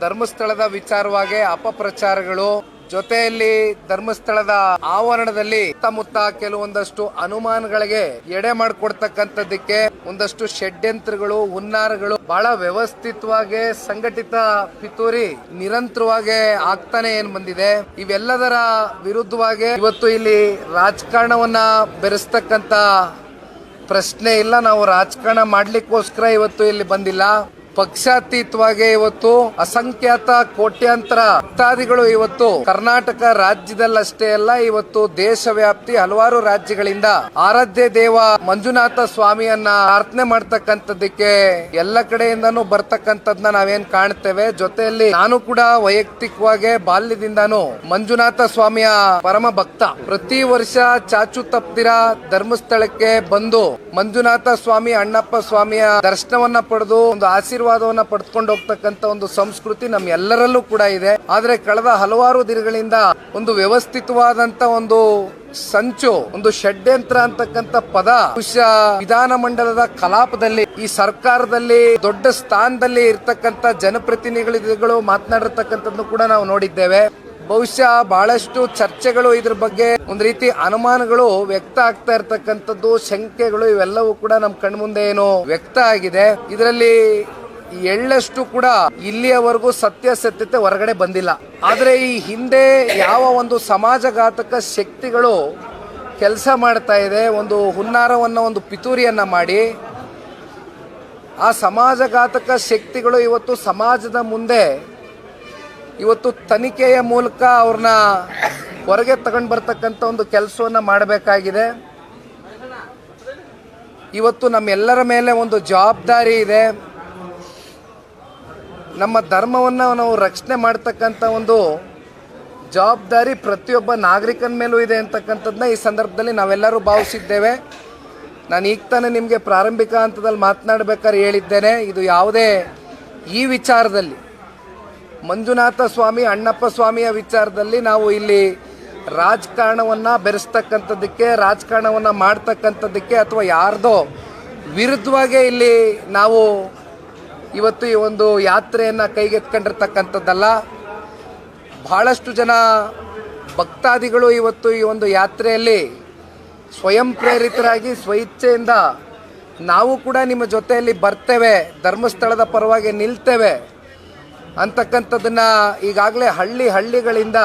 ಧರ್ಮಸ್ಥಳದ ವಿಚಾರವಾಗಿ ಅಪಪ್ರಚಾರಗಳು ಜೊತೆಯಲ್ಲಿ ಧರ್ಮಸ್ಥಳದ ಆವರಣದಲ್ಲಿ ಸುತ್ತಮುತ್ತ ಕೆಲವೊಂದಷ್ಟು ಅನುಮಾನಗಳಿಗೆ ಎಡೆ ಮಾಡಿಕೊಡ್ತಕ್ಕಂಥದ್ದಕ್ಕೆ ಒಂದಷ್ಟು ಷಡ್ಯಂತ್ರಗಳು, ಹುನ್ನಾರಗಳು ಬಹಳ ವ್ಯವಸ್ಥಿತವಾಗಿ ಸಂಘಟಿತ ಪಿತೂರಿ ನಿರಂತರವಾಗಿ ಆಗ್ತಾನೆ ಏನ್ ಬಂದಿದೆ. ಇವೆಲ್ಲದರ ವಿರುದ್ಧವಾಗಿ ಇವತ್ತು ಇಲ್ಲಿ ರಾಜಕಾರಣವನ್ನ ಬೆರೆಸ್ತಕ್ಕಂತ ಪ್ರಶ್ನೆ ಇಲ್ಲ. ನಾವು ರಾಜಕಾರಣ ಮಾಡ್ಲಿಕ್ಕೋಸ್ಕರ ಇವತ್ತು ಇಲ್ಲಿ ಬಂದಿಲ್ಲ. ಪಕ್ಷಾತೀತವಾಗಿ ಇವತ್ತು ಅಸಂಖ್ಯಾತ ಕೋಟ್ಯಾಂತರ ಭಕ್ತಾದಿಗಳು ಇವತ್ತು ಕರ್ನಾಟಕ ರಾಜ್ಯದಲ್ಲಷ್ಟೇ ಅಲ್ಲ, ಇವತ್ತು ದೇಶವ್ಯಾಪ್ತಿ ಹಲವಾರು ರಾಜ್ಯಗಳಿಂದ ಆರಾಧ್ಯ ದೇವ ಮಂಜುನಾಥ ಸ್ವಾಮಿಯನ್ನ ಪ್ರಾರ್ಥನೆ ಮಾಡ್ತಕ್ಕಂಥದ್ದಕ್ಕೆ ಎಲ್ಲ ಕಡೆಯಿಂದನೂ ಬರ್ತಕ್ಕಂಥದ್ನ ನಾವೇನ್ ಕಾಣ್ತೇವೆ. ಜೊತೆಯಲ್ಲಿ ನಾನು ಕೂಡ ವೈಯಕ್ತಿಕವಾಗಿ ಬಾಲ್ಯದಿಂದಾನು ಮಂಜುನಾಥ ಸ್ವಾಮಿಯ ಪರಮ ಭಕ್ತ. ಪ್ರತಿ ವರ್ಷ ಚಾಚು ತಪ್ತಿರ ಧರ್ಮಸ್ಥಳಕ್ಕೆ ಬಂದು ಮಂಜುನಾಥ ಸ್ವಾಮಿ, ಅಣ್ಣಪ್ಪ ಸ್ವಾಮಿಯ ದರ್ಶನವನ್ನ ಪಡೆದು ಒಂದು ಆಶೀರ್ವಾದವನ್ನ ಪಡೆದುಕೊಂಡು ಹೋಗ್ತಕ್ಕಂತ ಒಂದು ಸಂಸ್ಕೃತಿ ನಮ್ಮ ಎಲ್ಲರಲ್ಲೂ ಕೂಡ ಇದೆ. ಆದ್ರೆ ಕಳೆದ ಹಲವಾರು ದಿನಗಳಿಂದ ಒಂದು ವ್ಯವಸ್ಥಿತವಾದಂತ ಒಂದು ಸಂಚು, ಒಂದು ಷಡ್ಯಂತ್ರ ಅಂತಕ್ಕಂತ ಪದ ಬಹುಶಃ ವಿಧಾನಮಂಡಲದ ಕಲಾಪದಲ್ಲಿ ಈ ಸರ್ಕಾರದಲ್ಲಿ ದೊಡ್ಡ ಸ್ಥಾನದಲ್ಲಿ ಇರ್ತಕ್ಕಂತ ಜನಪ್ರತಿನಿಧಿಗಳು ಮಾತನಾಡಿರ್ತಕ್ಕಂಥದ್ದು ಕೂಡ ನಾವು ನೋಡಿದ್ದೇವೆ. ಬಹುಶಃ ಬಹಳಷ್ಟು ಚರ್ಚೆಗಳು ಇದ್ರ ಬಗ್ಗೆ ಒಂದು ರೀತಿ ಅನುಮಾನಗಳು ವ್ಯಕ್ತ ಆಗ್ತಾ ಇರ್ತಕ್ಕಂಥದ್ದು, ಶಂಕೆಗಳು ಇವೆಲ್ಲವೂ ಕೂಡ ನಮ್ಮ ಕಣ್ಮುಂದೆ ಏನು ವ್ಯಕ್ತ ಆಗಿದೆ. ಇದರಲ್ಲಿ ಎಳ್ಳಷ್ಟು ಕೂಡ ಇಲ್ಲಿಯವರೆಗೂ ಸತ್ಯಾಸತ್ಯತೆ ಹೊರಗಡೆ ಬಂದಿಲ್ಲ. ಆದರೆ ಈ ಹಿಂದೆ ಯಾವ ಒಂದು ಸಮಾಜಘಾತಕ ಶಕ್ತಿಗಳು ಕೆಲಸ ಮಾಡ್ತಾ ಇದೆ, ಒಂದು ಹುನ್ನಾರವನ್ನ, ಒಂದು ಪಿತೂರಿಯನ್ನ ಮಾಡಿ, ಆ ಸಮಾಜಘಾತಕ ಶಕ್ತಿಗಳು ಇವತ್ತು ಸಮಾಜದ ಮುಂದೆ, ಇವತ್ತು ತನಿಖೆಯ ಮೂಲಕ ಅವ್ರನ್ನ ಹೊರಗೆ ತಗೊಂಡು ಬರ್ತಕ್ಕಂಥ ಒಂದು ಕೆಲಸವನ್ನ ಮಾಡಬೇಕಾಗಿದೆ. ಇವತ್ತು ನಮ್ಮೆಲ್ಲರ ಮೇಲೆ ಒಂದು ಜವಾಬ್ದಾರಿ ಇದೆ. ನಮ್ಮ ಧರ್ಮವನ್ನು ನಾವು ರಕ್ಷಣೆ ಮಾಡ್ತಕ್ಕಂಥ ಒಂದು ಜವಾಬ್ದಾರಿ ಪ್ರತಿಯೊಬ್ಬ ನಾಗರಿಕನ ಮೇಲೂ ಇದೆ ಅಂತಕ್ಕಂಥದ್ದನ್ನ ಈ ಸಂದರ್ಭದಲ್ಲಿ ನಾವೆಲ್ಲರೂ ಭಾವಿಸಿದ್ದೇವೆ. ನಾನು ಈಗ ತಾನೇ ನಿಮಗೆ ಪ್ರಾರಂಭಿಕ ಹಂತದಲ್ಲಿ ಮಾತನಾಡಬೇಕಾದ್ರೆ ಹೇಳಿದ್ದೇನೆ, ಇದು ಯಾವುದೇ ಈ ವಿಚಾರದಲ್ಲಿ, ಮಂಜುನಾಥ ಸ್ವಾಮಿ, ಅಣ್ಣಪ್ಪ ಸ್ವಾಮಿಯ ವಿಚಾರದಲ್ಲಿ ನಾವು ಇಲ್ಲಿ ರಾಜಕಾರಣವನ್ನು ಬೆರೆಸ್ತಕ್ಕಂಥದ್ದಕ್ಕೆ, ರಾಜಕಾರಣವನ್ನು ಮಾಡ್ತಕ್ಕಂಥದ್ದಕ್ಕೆ ಅಥವಾ ಯಾರ್ದೋ ವಿರುದ್ಧವಾಗೇ ಇಲ್ಲಿ ನಾವು ಇವತ್ತು ಈ ಒಂದು ಯಾತ್ರೆಯನ್ನು ಕೈಗೆತ್ಕೊಂಡಿರ್ತಕ್ಕಂಥದ್ದಲ್ಲ ಬಹಳಷ್ಟು ಜನ ಭಕ್ತಾದಿಗಳು ಇವತ್ತು ಈ ಒಂದು ಯಾತ್ರೆಯಲ್ಲಿ ಸ್ವಯಂ ಪ್ರೇರಿತರಾಗಿ ಸ್ವಇಚ್ಛೆಯಿಂದ ನಾವು ಕೂಡ ನಿಮ್ಮ ಜೊತೆಯಲ್ಲಿ ಬರ್ತೇವೆ, ಧರ್ಮಸ್ಥಳದ ಪರವಾಗಿ ನಿಲ್ತೇವೆ ಅಂತಕ್ಕಂಥದ್ದನ್ನು ಈಗಾಗಲೇ ಹಳ್ಳಿ ಹಳ್ಳಿಗಳಿಂದ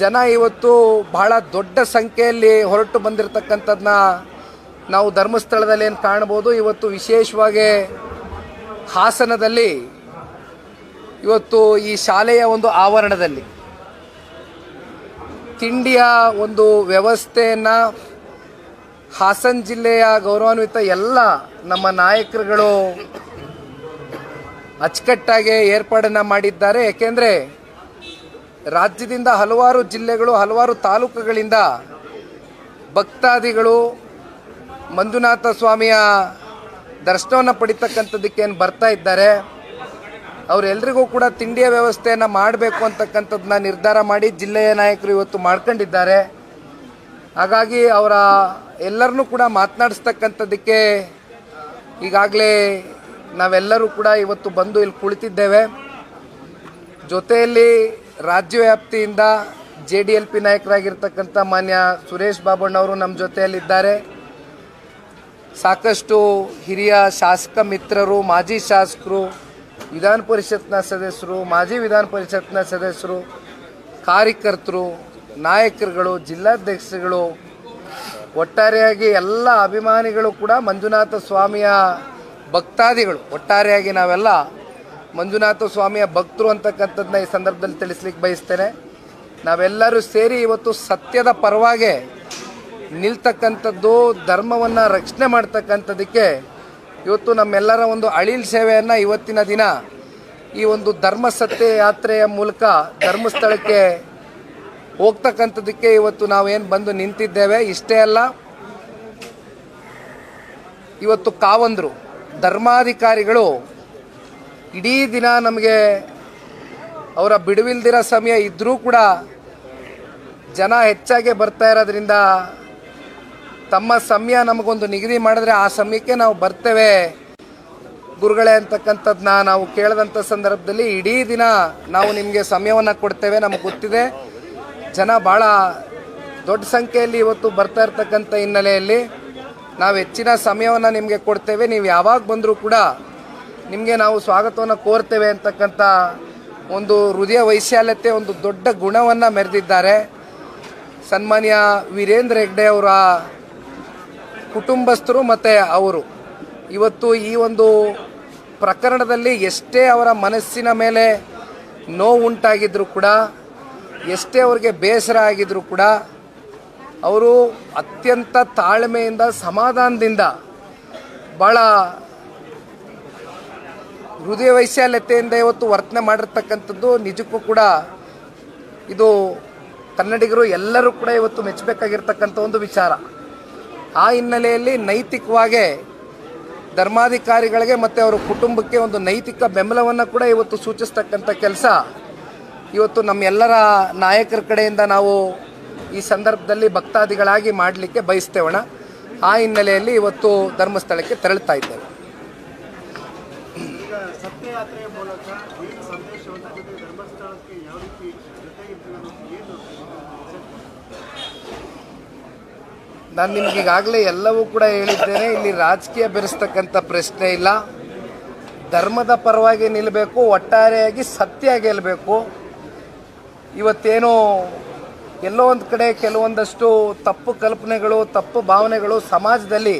ಜನ ಇವತ್ತು ಬಹಳ ದೊಡ್ಡ ಸಂಖ್ಯೆಯಲ್ಲಿ ಹೊರಟು ಬಂದಿರತಕ್ಕಂಥದ್ದನ್ನ ನಾವು ಧರ್ಮಸ್ಥಳದಲ್ಲಿ ಏನು ಕಾಣ್ಬೋದು, ಇವತ್ತು ವಿಶೇಷವಾಗಿ ಹಾಸನದಲ್ಲಿ ಇವತ್ತು ಈ ಶಾಲೆಯ ಒಂದು ಆವರಣದಲ್ಲಿ ತಿಂಡಿಯ ಒಂದು ವ್ಯವಸ್ಥೆಯನ್ನು ಹಾಸನ ಜಿಲ್ಲೆಯ ಗೌರವಾನ್ವಿತ ಎಲ್ಲ ನಮ್ಮ ನಾಯಕರುಗಳು ಅಚ್ಚುಕಟ್ಟಾಗಿ ಏರ್ಪಾಡನ್ನು ಮಾಡಿದ್ದಾರೆ. ಏಕೆಂದರೆ ರಾಜ್ಯದಿಂದ ಹಲವಾರು ಜಿಲ್ಲೆಗಳು, ಹಲವಾರು ತಾಲೂಕುಗಳಿಂದ ಭಕ್ತಾದಿಗಳು ಮಂಜುನಾಥ ಸ್ವಾಮಿಯ ದರ್ಶನವನ್ನು ಪಡಿತಕ್ಕಂಥದ್ದಕ್ಕೆ ಏನು ಬರ್ತಾ ಇದ್ದಾರೆ ಅವರೆಲ್ಲರಿಗೂ ಕೂಡ ತಿಂಡಿಯ ವ್ಯವಸ್ಥೆಯನ್ನು ಮಾಡಬೇಕು ಅಂತಕ್ಕಂಥದ್ದನ್ನ ನಿರ್ಧಾರ ಮಾಡಿ ಜಿಲ್ಲೆಯ ನಾಯಕರು ಇವತ್ತು ಮಾಡ್ಕೊಂಡಿದ್ದಾರೆ. ಹಾಗಾಗಿ ಅವರ ಎಲ್ಲರನ್ನೂ ಕೂಡ ಮಾತನಾಡಿಸ್ತಕ್ಕಂಥದ್ದಕ್ಕೆ ಈಗಾಗಲೇ ನಾವೆಲ್ಲರೂ ಕೂಡ ಇವತ್ತು ಬಂದು ಇಲ್ಲಿ ಕುಳಿತಿದ್ದೇವೆ. ಜೊತೆಯಲ್ಲಿ ರಾಜ್ಯ ವ್ಯಾಪ್ತಿಯಿಂದ ಜೆ ಡಿ ಎಲ್ ಪಿ ನಾಯಕರಾಗಿರ್ತಕ್ಕಂಥ ಮಾನ್ಯ ಸುರೇಶ್ ಬಾಬಣ್ಣವರು ನಮ್ಮ ಜೊತೆಯಲ್ಲಿದ್ದಾರೆ. ಸಾಕಷ್ಟು ಹಿರಿಯ ಶಾಸಕ ಮಿತ್ರರು, ಮಾಜಿ ಶಾಸಕರು, ವಿಧಾನ ಪರಿಷತ್ನ ಸದಸ್ಯರು, ಮಾಜಿ ವಿಧಾನ ಪರಿಷತ್ನ ಸದಸ್ಯರು, ಕಾರ್ಯಕರ್ತರು, ನಾಯಕರುಗಳು, ಜಿಲ್ಲಾಧ್ಯಕ್ಷರುಗಳು, ಒಟ್ಟಾರೆಯಾಗಿ ಎಲ್ಲ ಅಭಿಮಾನಿಗಳು ಕೂಡ ಮಂಜುನಾಥ ಸ್ವಾಮಿಯ ಭಕ್ತಾದಿಗಳು. ಒಟ್ಟಾರೆಯಾಗಿ ನಾವೆಲ್ಲ ಮಂಜುನಾಥ ಸ್ವಾಮಿಯ ಭಕ್ತರು ಅಂತಕ್ಕಂಥದ್ದನ್ನ ಈ ಸಂದರ್ಭದಲ್ಲಿ ತಿಳಿಸ್ಲಿಕ್ಕೆ ಬಯಸ್ತೇನೆ. ನಾವೆಲ್ಲರೂ ಸೇರಿ ಇವತ್ತು ಸತ್ಯದ ಪರವಾಗಿ ನಿಲ್ತಕ್ಕಂಥದ್ದು ಧರ್ಮವನ್ನು ರಕ್ಷಣೆ ಮಾಡ್ತಕ್ಕಂಥದ್ದಕ್ಕೆ ಇವತ್ತು ನಮ್ಮೆಲ್ಲರ ಒಂದು ಅಳಿಲ್ ಸೇವೆಯನ್ನು ಇವತ್ತಿನ ದಿನ ಈ ಒಂದು ಧರ್ಮ ಯಾತ್ರೆಯ ಮೂಲಕ ಧರ್ಮಸ್ಥಳಕ್ಕೆ ಹೋಗ್ತಕ್ಕಂಥದ್ದಕ್ಕೆ ಇವತ್ತು ನಾವೇನು ಬಂದು ನಿಂತಿದ್ದೇವೆ, ಇಷ್ಟೇ ಅಲ್ಲ, ಇವತ್ತು ಕಾವಂದರು, ಧರ್ಮಾಧಿಕಾರಿಗಳು ಇಡೀ ದಿನ ನಮಗೆ ಅವರ ಬಿಡುವಿಲ್ದಿರೋ ಸಮಯ ಇದ್ದರೂ ಕೂಡ ಜನ ಹೆಚ್ಚಾಗಿ ಬರ್ತಾ ಇರೋದ್ರಿಂದ ತಮ್ಮ ಸಮಯ ನಮಗೊಂದು ನಿಗದಿ ಮಾಡಿದ್ರೆ ಆ ಸಮಯಕ್ಕೆ ನಾವು ಬರ್ತೇವೆ. ಗುರುಗಳೇ ಅಂತಕ್ಕಂಥದ್ದನ್ನ ನಾವು ಕೇಳಿದಂಥ ಸಂದರ್ಭದಲ್ಲಿ ಇಡೀ ದಿನ ನಾವು ನಿಮಗೆ ಸಮಯವನ್ನು ಕೊಡ್ತೇವೆ ನಮಗೆ ಗೊತ್ತಿದೆ. ಜನ ಭಾಳ ದೊಡ್ಡ ಸಂಖ್ಯೆಯಲ್ಲಿ ಇವತ್ತು ಬರ್ತಾ ಇರ್ತಕ್ಕಂಥ ಹಿನ್ನೆಲೆಯಲ್ಲಿ ನಾವು ಹೆಚ್ಚಿನ ಸಮಯವನ್ನು ನಿಮಗೆ ಕೊಡ್ತೇವೆ. ನೀವು ಯಾವಾಗ ಬಂದರೂ ಕೂಡ ನಿಮಗೆ ನಾವು ಸ್ವಾಗತವನ್ನು ಕೋರ್ತೇವೆ ಅಂತಕ್ಕಂಥ ಒಂದು ಹೃದಯ ವೈಶಾಲ್ಯತೆ, ಒಂದು ದೊಡ್ಡ ಗುಣವನ್ನು ಮೆರೆದಿದ್ದಾರೆ. ಸನ್ಮಾನ್ಯ ವೀರೇಂದ್ರ ಹೆಗ್ಡೆ ಅವರ ಕುಟುಂಬಸ್ಥರು ಮತ್ತು ಅವರು. ಇವತ್ತು ಈ ಒಂದು ಪ್ರಕರಣದಲ್ಲಿ ಎಷ್ಟೇ ಅವರ ಮನಸ್ಸಿನ ಮೇಲೆ ನೋವು ಉಂಟಾಗಿದ್ದರೂ ಕೂಡ, ಎಷ್ಟೇ ಅವ್ರಿಗೆ ಬೇಸರ ಆಗಿದ್ದರೂ ಕೂಡ, ಅವರು ಅತ್ಯಂತ ತಾಳ್ಮೆಯಿಂದ, ಸಮಾಧಾನದಿಂದ ಭಾಳ ಹೃದಯ ವೈಶಾಲ್ಯತೆಯಿಂದ ಇವತ್ತು ವರ್ತನೆ ಮಾಡಿರ್ತಕ್ಕಂಥದ್ದು ನಿಜಕ್ಕೂ ಕೂಡ ಇದು ಕನ್ನಡಿಗರು ಎಲ್ಲರೂ ಕೂಡ ಇವತ್ತು ಮೆಚ್ಚಬೇಕಾಗಿರ್ತಕ್ಕಂಥ ಒಂದು ವಿಚಾರ. ಆ ಹಿನ್ನೆಲೆಯಲ್ಲಿ ನೈತಿಕವಾಗಿ ಧರ್ಮಾಧಿಕಾರಿಗಳಿಗೆ ಮತ್ತು ಅವರ ಕುಟುಂಬಕ್ಕೆ ಒಂದು ನೈತಿಕ ಬೆಂಬಲವನ್ನು ಕೂಡ ಇವತ್ತು ಸೂಚಿಸ್ತಕ್ಕಂಥ ಕೆಲಸ. ಇವತ್ತು ನಮ್ಮೆಲ್ಲರ ನಾಯಕರ ಕಡೆಯಿಂದ ನಾವು ಈ ಸಂದರ್ಭದಲ್ಲಿ ಭಕ್ತಾದಿಗಳಾಗಿ ಮಾಡಲಿಕ್ಕೆ ಬಯಸ್ತೇವಣ. ಆ ಹಿನ್ನೆಲೆಯಲ್ಲಿ ಇವತ್ತು ಧರ್ಮಸ್ಥಳಕ್ಕೆ ತೆರಳುತ್ತಾ ಇದ್ದೇವೆ ಈಗ ಸತ್ಯಯಾತ್ರೆಯ ಮೂಲಕ ಏನು ಸಂದೇಶವನ್ನು ಕೊಟ್ಟು ಧರ್ಮಸ್ಥಳಕ್ಕೆ ಯಾವ ರೀತಿ ಜೊತೆಗಿರ್ತೀವಿ ಅನ್ನೋದು ಏನು ನಾನು ನಿಮ್ಗೆ ಈಗಾಗಲೇ ಎಲ್ಲವೂ ಕೂಡ ಹೇಳಿದ್ದೇನೆ, ಇಲ್ಲಿ ರಾಜಕೀಯ ಬೆರೆಸ್ತಕ್ಕಂಥ ಪ್ರಶ್ನೆ ಇಲ್ಲ. ಧರ್ಮದ ಪರವಾಗಿ ನಿಲ್ಲಬೇಕು ಒಟ್ಟಾರೆಯಾಗಿ ಸತ್ಯ ಗೆಲ್ಲಬೇಕು ಇವತ್ತೇನು ಎಲ್ಲೋ ಒಂದು ಕಡೆ ಕೆಲವೊಂದಷ್ಟು ತಪ್ಪು ಕಲ್ಪನೆಗಳು, ತಪ್ಪು ಭಾವನೆಗಳು ಸಮಾಜದಲ್ಲಿ,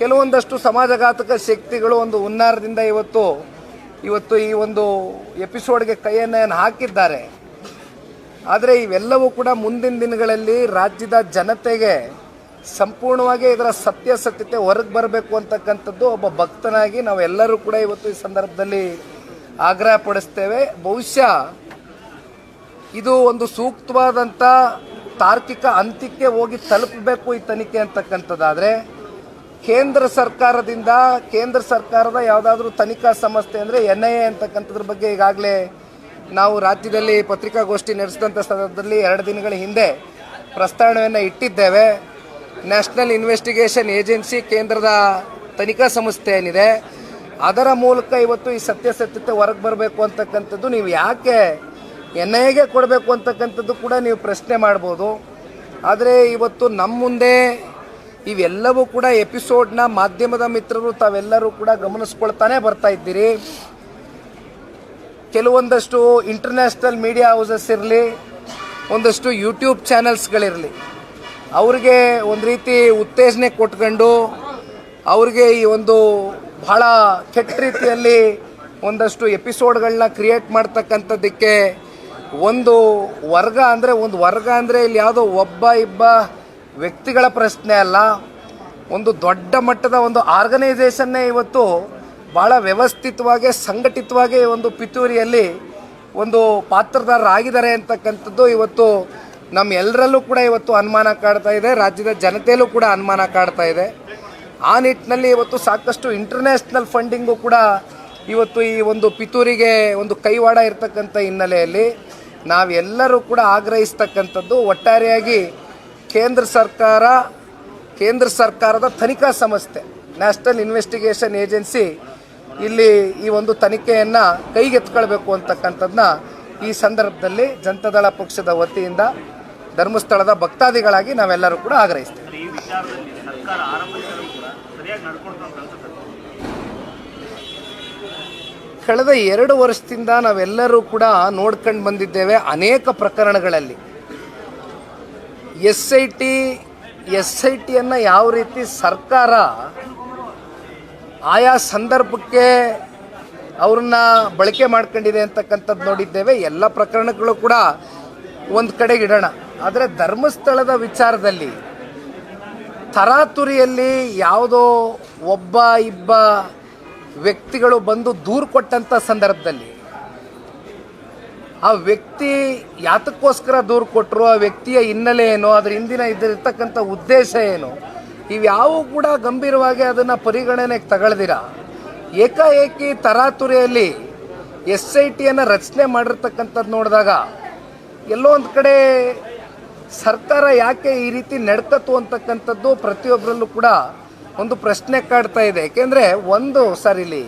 ಕೆಲವೊಂದಷ್ಟು ಸಮಾಜಘಾತಕ ಶಕ್ತಿಗಳು ಒಂದು ಹುನ್ನಾರದಿಂದ ಇವತ್ತು ಇವತ್ತು ಈ ಒಂದು ಎಪಿಸೋಡ್ಗೆ ಕೈಯನ್ನು ಹಾಕಿದ್ದಾರೆ. ಆದರೆ ಇವೆಲ್ಲವೂ ಕೂಡ ಮುಂದಿನ ದಿನಗಳಲ್ಲಿ ರಾಜ್ಯದ ಜನತೆಗೆ ಸಂಪೂರ್ಣವಾಗಿ ಇದರ ಸತ್ಯಾಸತ್ಯತೆ ಹೊರಗೆ ಬರಬೇಕು ಅಂತಕ್ಕಂಥದ್ದು ಒಬ್ಬ ಭಕ್ತನಾಗಿ ನಾವೆಲ್ಲರೂ ಕೂಡ ಇವತ್ತು ಈ ಸಂದರ್ಭದಲ್ಲಿ ಆಗ್ರಹ ಪಡಿಸ್ತೇವೆ. ಬಹುಶಃ ಇದು ಒಂದು ಸೂಕ್ತವಾದಂಥ ತಾರ್ಕಿಕ ಅಂತ್ಯಕ್ಕೆ ಹೋಗಿ ತಲುಪಬೇಕು ಈ ತನಿಖೆ ಅಂತಕ್ಕಂಥದ್ದಾದರೆ, ಕೇಂದ್ರ ಸರ್ಕಾರದಿಂದ, ಕೇಂದ್ರ ಸರ್ಕಾರದ ಯಾವುದಾದ್ರೂ ತನಿಖಾ ಸಂಸ್ಥೆ ಅಂದರೆ ಎನ್ ಐ ಎ ಅಂತಕ್ಕಂಥದ್ರ ಬಗ್ಗೆ ಈಗಾಗಲೇ ನಾವು ರಾಜ್ಯದಲ್ಲಿ ಪತ್ರಿಕಾಗೋಷ್ಠಿ ನಡೆಸಿದಂಥ ಸಂದರ್ಭದಲ್ಲಿ ಎರಡು ದಿನಗಳ ಹಿಂದೆ ಪ್ರಸ್ತಾವನೆಯನ್ನು ಇಟ್ಟಿದ್ದೇವೆ. ನ್ಯಾಷನಲ್ ಇನ್ವೆಸ್ಟಿಗೇಷನ್ ಏಜೆನ್ಸಿ ಕೇಂದ್ರದ ತನಿಖಾ ಸಂಸ್ಥೆ ಏನಿದೆ, ಅದರ ಮೂಲಕ ಇವತ್ತು ಈ ಸತ್ಯಾಸತ್ಯತೆ ಹೊರಗೆ ಬರಬೇಕು ಅಂತಕ್ಕಂಥದ್ದು ನೀವು ಯಾಕೆ ಎನ್ ಐಗೆ ಕೊಡಬೇಕು ಅಂತಕ್ಕಂಥದ್ದು ಕೂಡ ನೀವು ಪ್ರಶ್ನೆ ಮಾಡ್ಬೋದು. ಆದರೆ ಇವತ್ತು ನಮ್ಮ ಮುಂದೆ ಇವೆಲ್ಲವೂ ಕೂಡ ಎಪಿಸೋಡ್ನ ಮಾಧ್ಯಮದ ಮಿತ್ರರು ತಾವೆಲ್ಲರೂ ಕೂಡ ಗಮನಿಸ್ಕೊಳ್ತಾನೆ ಬರ್ತಾ ಇದ್ದೀರಿ. ಕೆಲವೊಂದಷ್ಟು ಇಂಟರ್ನ್ಯಾಷನಲ್ ಮೀಡಿಯಾ ಹೌಸಸ್ ಇರಲಿ, ಒಂದಷ್ಟು ಯೂಟ್ಯೂಬ್ ಚಾನೆಲ್ಸ್ಗಳಿರಲಿ. ಅವ್ರಿಗೆ ಒಂದು ರೀತಿ ಉತ್ತೇಜನೆ ಕೊಟ್ಕೊಂಡು ಅವ್ರಿಗೆ ಈ ಒಂದು ಬಹಳ ಕೆಟ್ಟ ರೀತಿಯಲ್ಲಿ ಒಂದಷ್ಟು ಎಪಿಸೋಡ್ಗಳನ್ನ ಕ್ರಿಯೇಟ್ ಮಾಡ್ತಕ್ಕಂಥದ್ದಕ್ಕೆ ಒಂದು ವರ್ಗ ಅಂದರೆ ಒಂದು ವರ್ಗ ಅಂದರೆ ಇಲ್ಲಿ ಯಾವುದೋ ಒಬ್ಬ ಇಬ್ಬ ವ್ಯಕ್ತಿಗಳ ಪ್ರಶ್ನೆ ಅಲ್ಲ. ಒಂದು ದೊಡ್ಡ ಮಟ್ಟದ ಒಂದು ಆರ್ಗನೈಸೇಷನ್ನೇ ಇವತ್ತು ಭಾಳ ವ್ಯವಸ್ಥಿತವಾಗಿ, ಸಂಘಟಿತವಾಗಿ ಒಂದು ಪಿತೂರಿಯಲ್ಲಿ ಒಂದು ಪಾತ್ರದಾರರಾಗಿದ್ದಾರೆ ಅಂತಕ್ಕಂಥದ್ದು ಇವತ್ತು ನಮ್ಮ ಎಲ್ಲರಲ್ಲೂ ಕೂಡ ಇವತ್ತು ಅನುಮಾನ ಕಾಡ್ತಾ ಇದೆ, ರಾಜ್ಯದ ಜನತೆಯಲ್ಲೂ ಕೂಡ ಅನುಮಾನ ಕಾಡ್ತಾ ಇದೆ. ಆ ನಿಟ್ಟಿನಲ್ಲಿ ಇವತ್ತು ಸಾಕಷ್ಟು ಇಂಟರ್ನ್ಯಾಷನಲ್ ಫಂಡಿಂಗು ಕೂಡ ಇವತ್ತು ಈ ಒಂದು ಪಿತೂರಿಗೆ ಒಂದು ಕೈವಾಡ ಇರತಕ್ಕಂಥ ಹಿನ್ನೆಲೆಯಲ್ಲಿ ನಾವೆಲ್ಲರೂ ಕೂಡ ಆಗ್ರಹಿಸ್ತಕ್ಕಂಥದ್ದು ಒಟ್ಟಾರೆಯಾಗಿ ಕೇಂದ್ರ ಸರ್ಕಾರ, ಕೇಂದ್ರ ಸರ್ಕಾರದ ತನಿಖಾ ಸಂಸ್ಥೆ ನ್ಯಾಷನಲ್ ಇನ್ವೆಸ್ಟಿಗೇಷನ್ ಏಜೆನ್ಸಿ ಇಲ್ಲಿ ಈ ಒಂದು ತನಿಖೆಯನ್ನು ಕೈಗೆತ್ಕೊಳ್ಬೇಕು ಅಂತಕ್ಕಂಥದ್ದನ್ನ ಈ ಸಂದರ್ಭದಲ್ಲಿ ಜನತಾದಳ ಪಕ್ಷದ ವತಿಯಿಂದ ಧರ್ಮಸ್ಥಳದ ಭಕ್ತಾದಿಗಳಾಗಿ ನಾವೆಲ್ಲರೂ ಕೂಡ ಆಗ್ರಹಿಸ್ತೇವೆ. ಕಳೆದ ಎರಡು ವರ್ಷದಿಂದ ನಾವೆಲ್ಲರೂ ಕೂಡ ನೋಡ್ಕೊಂಡು ಬಂದಿದ್ದೇವೆ ಅನೇಕ ಪ್ರಕರಣಗಳಲ್ಲಿ. S I T S I ಟಿಯನ್ನು ಯಾವ ರೀತಿ ಸರ್ಕಾರ ಆಯಾ ಸಂದರ್ಭಕ್ಕೆ ಅವ್ರನ್ನ ಬಳಕೆ ಮಾಡ್ಕೊಂಡಿದೆ ಅಂತಕ್ಕಂಥದ್ದು ನೋಡಿದ್ದೇವೆ. ಎಲ್ಲ ಪ್ರಕರಣಗಳು ಕೂಡ ಒಂದು ಕಡೆಗೆ ಇಡೋಣ ಆದರೆ ಧರ್ಮಸ್ಥಳದ ವಿಚಾರದಲ್ಲಿ ತರಾತುರಿಯಲ್ಲಿ ಯಾವುದೋ ಒಬ್ಬ ಇಬ್ಬ ವ್ಯಕ್ತಿಗಳು ಬಂದು ದೂರು ಕೊಟ್ಟಂಥ ಸಂದರ್ಭದಲ್ಲಿ ಆ ವ್ಯಕ್ತಿ ಯಾತಕ್ಕೋಸ್ಕರ ದೂರು ಕೊಟ್ಟರು ಆ ವ್ಯಕ್ತಿಯ ಹಿನ್ನೆಲೆ ಏನು, ಅದ್ರ ಹಿಂದಿನ ಇದ್ದಿರ್ತಕ್ಕಂಥ ಉದ್ದೇಶ ಏನು, ಇವ್ಯಾವು ಕೂಡ ಗಂಭೀರವಾಗಿ ಅದನ್ನು ಪರಿಗಣನೆಗೆ ತಗೊಳ್ದಿರ. ಏಕಾಏಕಿ ತರಾತುರಿಯಲ್ಲಿ ಎಸ್ ಐ ಟಿಯನ್ನು ರಚನೆ ಮಾಡಿರ್ತಕ್ಕಂಥದ್ದು ನೋಡಿದಾಗ ಎಲ್ಲೋ ಒಂದು ಕಡೆ ಸರ್ಕಾರ ಯಾಕೆ ಈ ರೀತಿ ನಡ್ತತ್ತು ಅಂತಕ್ಕಂಥದ್ದು ಪ್ರತಿಯೊಬ್ಬರಲ್ಲೂ ಕೂಡ ಒಂದು ಪ್ರಶ್ನೆ ಕಾಡ್ತಾ ಇದೆ. ಏಕೆಂದರೆ ಒಂದು ಸರ್ ಇಲ್ಲಿ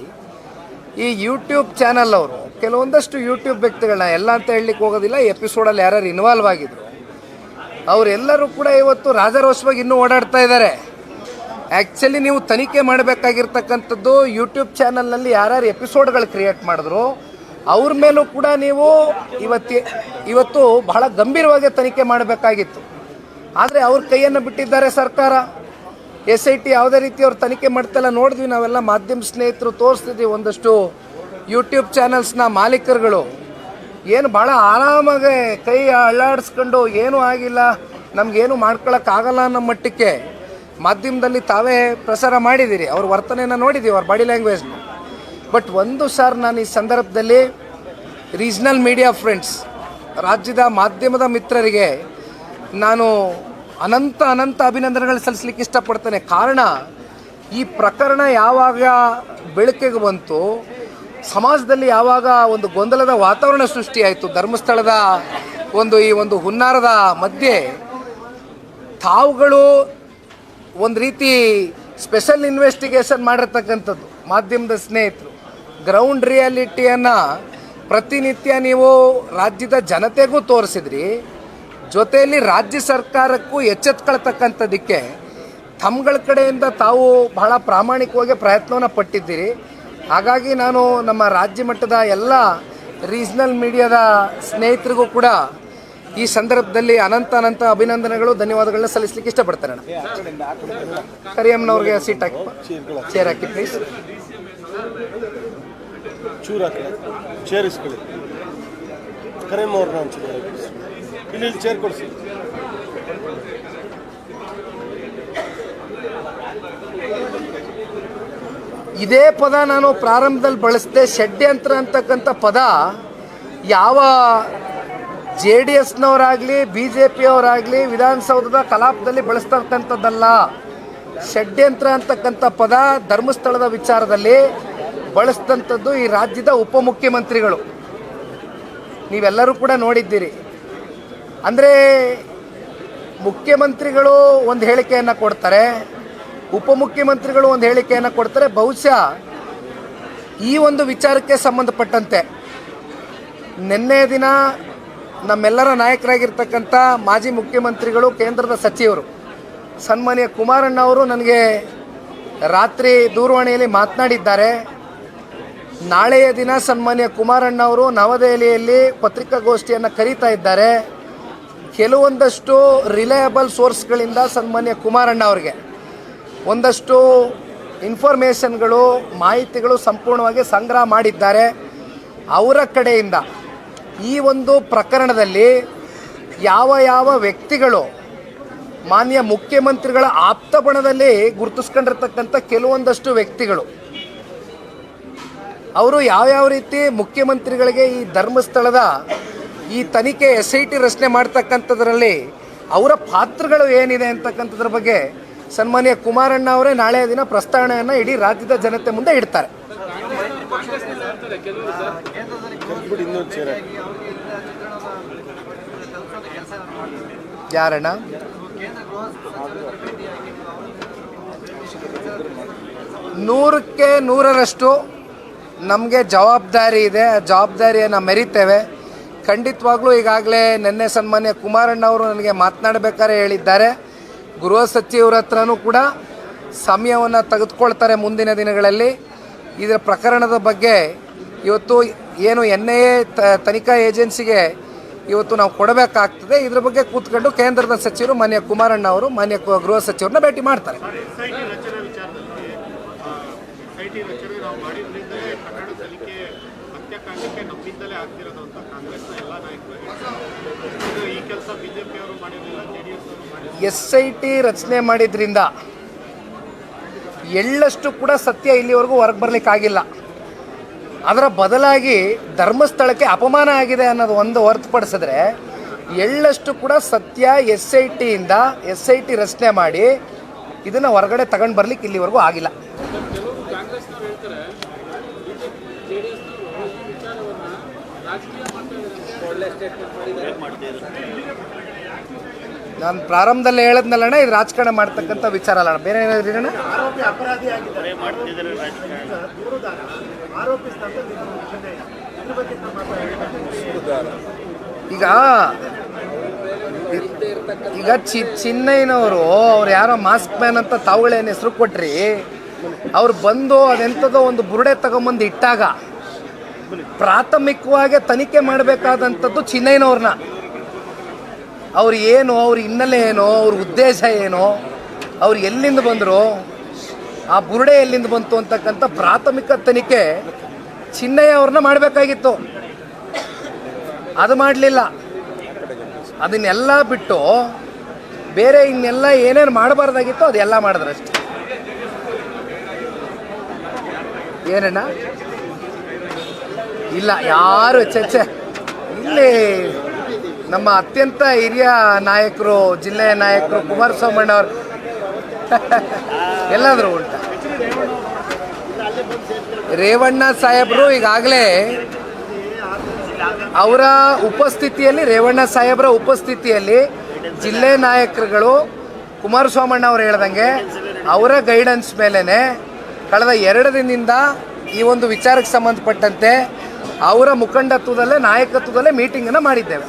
ಈ ಯೂಟ್ಯೂಬ್ ಚಾನಲ್ ಅವರು, ಕೆಲವೊಂದಷ್ಟು ಯೂಟ್ಯೂಬ್ ವ್ಯಕ್ತಿಗಳನ್ನ ಎಲ್ಲ ಅಂತ ಹೇಳಲಿಕ್ಕೆ ಹೋಗೋದಿಲ್ಲ ಎಪಿಸೋಡಲ್ಲಿ ಯಾರ್ಯಾರು ಇನ್ವಾಲ್ವ್ ಆಗಿದ್ರು. ಅವರೆಲ್ಲರೂ ಕೂಡ ಇವತ್ತು ರಾಜಾರೋಷವಾಗಿ ಇನ್ನೂ ಓಡಾಡ್ತಾ ಇದ್ದಾರೆ ಆ್ಯಕ್ಚುಲಿ ನೀವು ತನಿಖೆ ಮಾಡಬೇಕಾಗಿರ್ತಕ್ಕಂಥದ್ದು ಯೂಟ್ಯೂಬ್ ಚಾನಲ್ನಲ್ಲಿ ಯಾರ್ಯಾರು ಎಪಿಸೋಡ್ಗಳು ಕ್ರಿಯೇಟ್ ಮಾಡಿದ್ರು ಅವ್ರ ಮೇಲೂ ಕೂಡ ನೀವು ಇವತ್ತಿ, ಇವತ್ತು ಬಹಳ ಗಂಭೀರವಾಗಿ ತನಿಖೆ ಮಾಡಬೇಕಾಗಿತ್ತು. ಆದರೆ ಅವ್ರ ಕೈಯನ್ನು ಬಿಟ್ಟಿದ್ದಾರೆ ಸರ್ಕಾರ. ಎಸ್ ಐ ಟಿ ಯಾವುದೇ ರೀತಿ ಅವ್ರು ತನಿಖೆ ಮಾಡ್ತೆಲ್ಲ ನೋಡಿದ್ವಿ ನಾವೆಲ್ಲ ಮಾಧ್ಯಮ ಸ್ನೇಹಿತರು ತೋರಿಸ್ತಿದ್ವಿ ಒಂದಷ್ಟು ಯೂಟ್ಯೂಬ್ ಚಾನಲ್ಸ್ನ ಮಾಲೀಕರುಗಳು. ಏನು ಭಾಳ ಆರಾಮಾಗಿ ಕೈ ಅಳ್ಳಾಡಿಸ್ಕೊಂಡು ಏನೂ ಆಗಿಲ್ಲ. ನಮಗೇನು ಮಾಡ್ಕೊಳಕ್ಕಾಗಲ್ಲ ಅನ್ನೋ ಮಟ್ಟಕ್ಕೆ ಮಾಧ್ಯಮದಲ್ಲಿ ತಾವೇ ಪ್ರಸಾರ ಮಾಡಿದ್ದೀರಿ. ಅವ್ರ ವರ್ತನೆಯನ್ನು ನೋಡಿದ್ದೀವಿ, ಅವ್ರ ಬಾಡಿ ಲ್ಯಾಂಗ್ವೇಜ್ನ ಬಟ್ ಒಂದು ಸಾರ್ ನಾನು ಈ ಸಂದರ್ಭದಲ್ಲಿ ರೀಜ್ನಲ್ ಮೀಡಿಯಾ ಫ್ರೆಂಡ್ಸ್ ರಾಜ್ಯದ ಮಾಧ್ಯಮದ ಮಿತ್ರರಿಗೆ ನಾನು ಅನಂತ ಅನಂತ ಅಭಿನಂದನೆಗಳು ಸಲ್ಲಿಸಲಿಕ್ಕೆ ಇಷ್ಟಪಡ್ತೇನೆ. ಕಾರಣ, ಈ ಪ್ರಕರಣ ಯಾವಾಗ ಬೆಳಕಿಗೆ ಬಂತು, ಸಮಾಜದಲ್ಲಿ ಯಾವಾಗ ಒಂದು ಗೊಂದಲದ ವಾತಾವರಣ ಸೃಷ್ಟಿಯಾಯಿತು, ಧರ್ಮಸ್ಥಳದ ಒಂದು ಈ ಒಂದು ಹುನ್ನಾರದ ಮಧ್ಯೆ, ತಾವುಗಳು ಒಂದು ರೀತಿ ಸ್ಪೆಷಲ್ ಇನ್ವೆಸ್ಟಿಗೇಷನ್ ಮಾಡಿರ್ತಕ್ಕಂಥದ್ದು, ಮಾಧ್ಯಮದ ಸ್ನೇಹಿತರು. ಗ್ರೌಂಡ್ ರಿಯಾಲಿಟಿಯನ್ನು ಪ್ರತಿನಿತ್ಯ ನೀವು ರಾಜ್ಯದ ಜನತೆಗೂ ತೋರಿಸಿದ್ರಿ. ಜೊತೆಯಲ್ಲಿ ರಾಜ್ಯ ಸರ್ಕಾರಕ್ಕೂ ಎಚ್ಚೆತ್ಕೊಳ್ತಕ್ಕಂಥದ್ದಕ್ಕೆ ತಮ್ಮಗಳ ಕಡೆಯಿಂದ ತಾವು ಬಹಳ ಪ್ರಾಮಾಣಿಕವಾಗಿ ಪ್ರಯತ್ನವನ್ನು ಪಟ್ಟಿದ್ದೀರಿ. ಹಾಗಾಗಿ ನಾನು ನಮ್ಮ ರಾಜ್ಯ ಮಟ್ಟದ ಎಲ್ಲ ರೀಜ್ನಲ್ ಮೀಡಿಯಾದ ಸ್ನೇಹಿತರಿಗೂ ಕೂಡ ಈ ಸಂದರ್ಭದಲ್ಲಿ ಅನಂತ ಅನಂತ ಅಭಿನಂದನೆಗಳು, ಧನ್ಯವಾದಗಳನ್ನ ಸಲ್ಲಿಸಲಿಕ್ಕೆ ಇಷ್ಟಪಡ್ತಾರೆ ಕರಿಯಮ್ಮನವ್ರಿಗೆ ಸೀಟ್ ಹಾಕಿ ಚೇರ್ ಹಾಕಿ ಪ್ಲೀಸ್ ಚೂರು ಹಾಕಿ ಚೇರ್ ಇಸ್ಕೊಳ್ಳಿ ಕರೆಯಮ್ಮ ಅವ್ರನ್ನ ಒಂಚೂರು ಇಲ್ಲಿ ಚೇರ್ ಕೊಡಿಸಿ ಇದೇ ಪದ ನಾನು ಪ್ರಾರಂಭದಲ್ಲಿ ಬಳಸಿದೆ, ಷಡ್ಯಂತ್ರ ಅಂತಕ್ಕಂಥ ಪದ ಯಾವ ಜೆ ಡಿ ಎಸ್ನವರಾಗಲಿ, ಬಿ ಜೆ ಪಿಯವರಾಗಲಿ, ವಿಧಾನಸೌಧದ ಕಲಾಪದಲ್ಲಿ ಬಳಸ್ತಕ್ಕಂಥದ್ದಲ್ಲ. ಷಡ್ಯಂತ್ರ ಅಂತಕ್ಕಂಥ ಪದ ಧರ್ಮಸ್ಥಳದ ವಿಚಾರದಲ್ಲಿ ಬಳಸಿದಂಥದ್ದು ಈ ರಾಜ್ಯದ ಉಪಮುಖ್ಯಮಂತ್ರಿಗಳು. ನೀವೆಲ್ಲರೂ ಕೂಡ ನೋಡಿದ್ದೀರಿ. ಅಂದರೆ ಮುಖ್ಯಮಂತ್ರಿಗಳು ಒಂದು ಹೇಳಿಕೆಯನ್ನು ಕೊಡ್ತಾರೆ, ಉಪಮುಖ್ಯಮಂತ್ರಿಗಳು ಒಂದು ಹೇಳಿಕೆಯನ್ನು ಕೊಡ್ತಾರೆ, ಬಹುಶಃ ಈ ಒಂದು ವಿಚಾರಕ್ಕೆ ಸಂಬಂಧಪಟ್ಟಂತೆ. ನಿನ್ನೆ ದಿನ ನಮ್ಮೆಲ್ಲರ ನಾಯಕರಾಗಿರ್ತಕ್ಕಂಥ ಮಾಜಿ ಮುಖ್ಯಮಂತ್ರಿಗಳು, ಕೇಂದ್ರದ ಸಚಿವರು ಸನ್ಮಾನ್ಯ ಕುಮಾರಣ್ಣ ಅವರು ನನಗೆ ರಾತ್ರಿ ದೂರವಾಣಿಯಲ್ಲಿ ಮಾತನಾಡಿದ್ದಾರೆ. ನಾಳೆಯ ದಿನ ಸನ್ಮಾನ್ಯ ಕುಮಾರಣ್ಣ ಅವರು ನವದೆಹಲಿಯಲ್ಲಿ ಪತ್ರಿಕಾಗೋಷ್ಠಿಯನ್ನು ಕರೀತಾ ಇದ್ದಾರೆ. ಕೆಲವೊಂದಷ್ಟು ರಿಲಯಬಲ್ ಸೋರ್ಸ್ಗಳಿಂದ ಸನ್ಮಾನ್ಯ ಕುಮಾರಣ್ಣ ಅವರಿಗೆ. ಒಂದಷ್ಟು ಇನ್ಫಾರ್ಮೇಷನ್ಗಳು, ಮಾಹಿತಿಗಳು ಸಂಪೂರ್ಣವಾಗಿ ಸಂಗ್ರಹ ಮಾಡಿದ್ದಾರೆ. ಅವರ ಕಡೆಯಿಂದ ಈ ಒಂದು ಪ್ರಕರಣದಲ್ಲಿ ಯಾವ ಯಾವ ವ್ಯಕ್ತಿಗಳು, ಮಾನ್ಯ ಮುಖ್ಯಮಂತ್ರಿಗಳ ಆಪ್ತಬಣದಲ್ಲಿ ಗುರುತಿಸ್ಕೊಂಡಿರ್ತಕ್ಕಂಥ ಕೆಲವೊಂದಷ್ಟು ವ್ಯಕ್ತಿಗಳು ಅವರು ಯಾವ್ಯಾವ ರೀತಿ ಮುಖ್ಯಮಂತ್ರಿಗಳಿಗೆ ಈ ಧರ್ಮಸ್ಥಳದ ಈ ತನಿಖೆ ಎಸ್ ಐ ಟಿ ರಚನೆ ಮಾಡ್ತಕ್ಕಂಥದ್ರಲ್ಲಿ ಅವರ ಪಾತ್ರಗಳು ಏನಿದೆ ಅಂತಕ್ಕಂಥದ್ರ ಬಗ್ಗೆ ಸನ್ಮಾನ್ಯ ಕುಮಾರಣ್ಣ ಅವರೇ ನಾಳೆ ದಿನ ಪ್ರಸ್ತಾವನೆಯನ್ನು ಇಡೀ ರಾಜ್ಯದ ಜನತೆ ಮುಂದೆ ಇಡ್ತಾರೆ. ಯಾರಣ್ಣ? ನೂರಕ್ಕೆ ನೂರರಷ್ಟು ನಮಗೆ ಜವಾಬ್ದಾರಿ ಇದೆ ಆ ಜವಾಬ್ದಾರಿಯನ್ನು ಮೆರಿತೇವೆ. ಖಂಡಿತವಾಗ್ಲೂ ಈಗಾಗಲೇ ನಿನ್ನೆ ಸನ್ಮಾನ್ಯ ಕುಮಾರಣ್ಣ ಅವರು ನನಗೆ ಮಾತನಾಡಬೇಕಾದ್ರೆ ಹೇಳಿದ್ದಾರೆ. ಗೃಹ ಸಚಿವರ ಹತ್ರನೂ ಕೂಡ ಸಮಯವನ್ನು ತೆಗೆದುಕೊಳ್ತಾರೆ ಮುಂದಿನ ದಿನಗಳಲ್ಲಿ. ಇದರ ಪ್ರಕರಣದ ಬಗ್ಗೆ ಇವತ್ತು ಏನು ಎನ್ ಐ ಎ ತನಿಖಾ ಏಜೆನ್ಸಿಗೆ ಇವತ್ತು ನಾವು ಕೊಡಬೇಕಾಗ್ತದೆ. ಇದ್ರ ಬಗ್ಗೆ ಕೂತ್ಕೊಂಡು ಕೇಂದ್ರದ ಸಚಿವರು ಮಾನ್ಯ ಕುಮಾರಣ್ಣ ಅವರು, ಮಾನ್ಯ ಗೃಹ ಸಚಿವರನ್ನ ಭೇಟಿ ಮಾಡ್ತಾರೆ ಎಸ್ಐಟಿ ರಚನೆ ವಿಚಾರದಲ್ಲಿ ಎಸ್ಐಟಿ ರಚನೆ ನಾವು ಮಾಡಿದ್ರಿಂದಲೇ ಕನ್ನಡ ತನಿಖೆ ಹತ್ಯಾಕಾಂಡಕ್ಕೆ ನಮ್ಮಿಂದಲೇ ಆಗ್ತಿರೋದು ಅಂತ ಕಾಂಗ್ರೆಸ್ನ ಎಲ್ಲ ನಾಯಕರು. ಈ ಕೆಲಸ ಬಿಜೆಪಿಯವರು ಮಾಡಿರಲಿಲ್ಲ ಜೆ ಡಿ ಎಸ್ ಅವರು ಎಸ್ ಐ ಟಿ ರಚನೆ ಮಾಡಿದ್ರಿಂದ ಎಳ್ಳಷ್ಟು ಕೂಡ ಸತ್ಯ ಇಲ್ಲಿವರೆಗೂ ಹೊರಗೆ ಬರಲಿಕ್ಕಾಗಿಲ್ಲ ಅದರ ಬದಲಾಗಿ ಧರ್ಮಸ್ಥಳಕ್ಕೆ ಅಪಮಾನ ಆಗಿದೆ ಅನ್ನೋದು ಒಂದು ಹೊರತುಪಡಿಸಿದ್ರೆ ಎಳ್ಳಷ್ಟು ಕೂಡ ಸತ್ಯ ಎಸ್ ಐ ಟಿಯಿಂದ ಎಸ್ ಐ ಟಿ ರಚನೆ ಮಾಡಿ ಇದನ್ನು ಹೊರಗಡೆ ತಗೊಂಡು ಬರಲಿಕ್ಕೆ ಇಲ್ಲಿವರೆಗೂ ಆಗಿಲ್ಲ. ನಾನು ಪ್ರಾರಂಭದಲ್ಲೇ ಹೇಳದ್ನಲ್ಲಣ್ಣ ಇದು ರಾಜಕಾರಣ ಮಾಡ್ತಕ್ಕಂಥ ವಿಚಾರ ಅಲ್ಲ. ಬೇರೆ ಏನಾದ್ರಿ ಈಗ ಈಗ ಚಿ ಚಿನ್ನಯ್ಯನವರು ಅವ್ರು ಯಾರೋ ಮಾಸ್ಕ್ ಮ್ಯಾನ್ ಅಂತ ತಾವುಗಳೇನು ಹೆಸರು ಕೊಟ್ರಿ ಅವ್ರು ಬಂದು ಅದೆಂಥದೋ ಒಂದು ಬುರುಡೆ ತಗೊಂಬಂದು ಇಟ್ಟಾಗ ಪ್ರಾಥಮಿಕವಾಗಿ ತನಿಖೆ ಮಾಡಬೇಕಾದಂಥದ್ದು ಚಿನ್ನಯ್ಯನವ್ರನ್ನ. ಅವ್ರು ಏನು, ಅವ್ರ ಹಿನ್ನೆಲೆ ಏನು, ಅವ್ರ ಉದ್ದೇಶ ಏನು, ಅವ್ರು ಎಲ್ಲಿಂದ ಬಂದರು, ಆ ಬುರುಡೆ ಎಲ್ಲಿಂದ ಬಂತು ಅಂತಕ್ಕಂಥ ಪ್ರಾಥಮಿಕ ತನಿಖೆ ಚಿನ್ನಯ್ಯ ಅವ್ರನ್ನ ಮಾಡಬೇಕಾಗಿತ್ತು. ಅದು ಮಾಡಲಿಲ್ಲ. ಅದನ್ನೆಲ್ಲ ಬಿಟ್ಟು ಬೇರೆ ಇನ್ನೆಲ್ಲ ಏನೇನು ಮಾಡಬಾರ್ದಾಗಿತ್ತು ಅದೆಲ್ಲ ಮಾಡಿದ್ರಷ್ಟೇ. ಏನಣ್ಣ? ಇಲ್ಲ, ಯಾರು ಚರ್ಚೆ ಇಲ್ಲಿ ನಮ್ಮ ಅತ್ಯಂತ ಹಿರಿಯ ನಾಯಕರು, ಜಿಲ್ಲೆಯ ನಾಯಕರು ಕುಮಾರಸ್ವಾಮಣ್ಣ ಅವರು. ಎಲ್ಲಾದರೂ ಉಂಟ? ರೇವಣ್ಣ ಸಾಹೇಬರು ಈಗಾಗಲೇ ಅವರ ಉಪಸ್ಥಿತಿಯಲ್ಲಿ, ರೇವಣ್ಣ ಸಾಹೇಬರ ಉಪಸ್ಥಿತಿಯಲ್ಲಿ ಜಿಲ್ಲೆ ನಾಯಕರುಗಳು ಕುಮಾರಸ್ವಾಮಣ್ಣ ಅವರು ಹೇಳ್ದಂಗೆ ಅವರ ಗೈಡೆನ್ಸ್ ಮೇಲೇ ಕಳೆದ ಎರಡು ದಿನದಿಂದ ಈ ಒಂದು ವಿಚಾರಕ್ಕೆ ಸಂಬಂಧಪಟ್ಟಂತೆ ಅವರ ಮುಖಂಡತ್ವದಲ್ಲೇ ನಾಯಕತ್ವದಲ್ಲೇ ಮೀಟಿಂಗನ್ನು ಮಾಡಿದ್ದೇವೆ.